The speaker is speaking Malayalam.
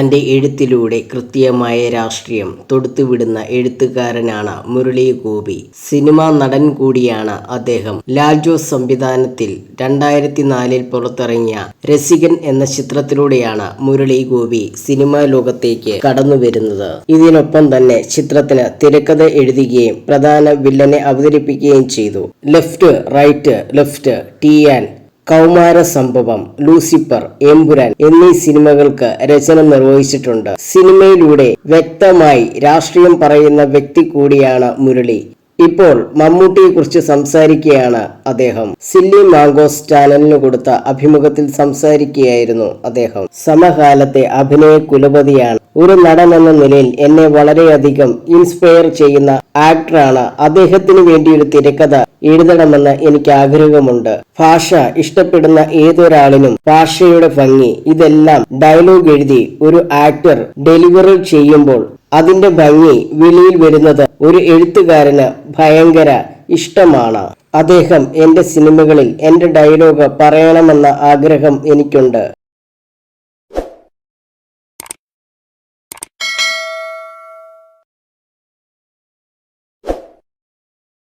തന്റെ എഴുത്തിലൂടെ കൃത്യമായ രാഷ്ട്രീയം തൊടുത്തുവിടുന്ന എഴുത്തുകാരനാണ് മുരളി ഗോപി സിനിമാ നടൻ കൂടിയാണ് അദ്ദേഹം. ലാൽ ജോസ് സംവിധാനത്തിൽ രണ്ടായിരത്തി നാലിൽ പുറത്തിറങ്ങിയ രസികൻ എന്ന ചിത്രത്തിലൂടെയാണ് മുരളി ഗോപി സിനിമാ ലോകത്തേക്ക് കടന്നു വരുന്നത് ഇതിനൊപ്പം തന്നെ ചിത്രത്തിന് തിരക്കഥ എഴുതുകയും പ്രധാന വില്ലനെ അവതരിപ്പിക്കുകയും ചെയ്തു. ലെഫ്റ്റ് റൈറ്റ് ലെഫ്റ്റ് ടി ആൻ കൗമാര സംഭവം ലൂസിഫർ എമ്പുരാൻ എന്നീ സിനിമകൾക്ക് രചന നിർവഹിച്ചിട്ടുണ്ട്. സിനിമയിലൂടെ വ്യക്തമായി രാഷ്ട്രീയം പറയുന്ന വ്യക്തി കൂടിയാണ് മുരളി. ഇപ്പോൾ മമ്മൂട്ടിയെ കുറിച്ച് സംസാരിക്കുകയാണ് അദ്ദേഹം. സില്ലി മാങ്കോസ് ചാനലിന് കൊടുത്ത അഭിമുഖത്തിൽ സംസാരിക്കുകയായിരുന്നു അദ്ദേഹം. സമകാലത്തെ അഭിനയ കുലപതിയാണ്. ഒരു നടൻ എന്ന നിലയിൽ എന്നെ വളരെയധികം ഇൻസ്പയർ ചെയ്യുന്ന ആക്ടറാണ് അദ്ദേഹത്തിന് വേണ്ടി ഒരു തിരക്കഥ എഴുതണമെന്ന് എനിക്ക് ആഗ്രഹമുണ്ട്. ഭാഷ ഇഷ്ടപ്പെടുന്ന ഏതൊരാളിനും ഭാഷയുടെ ഭംഗി ഇതെല്ലാം ഡയലോഗ് എഴുതി ഒരു ആക്ടർ ഡെലിവറി ചെയ്യുമ്പോൾ അതിന്റെ ഭംഗി വെളിയിൽ വരുന്നത് ഒരു എഴുത്തുകാരന് ഭയങ്കര ഇഷ്ടമാണ്. അദ്ദേഹം എന്റെ സിനിമകളിൽ എന്റെ ഡയലോഗ് പറയണമെന്ന ആഗ്രഹം എനിക്കുണ്ട്.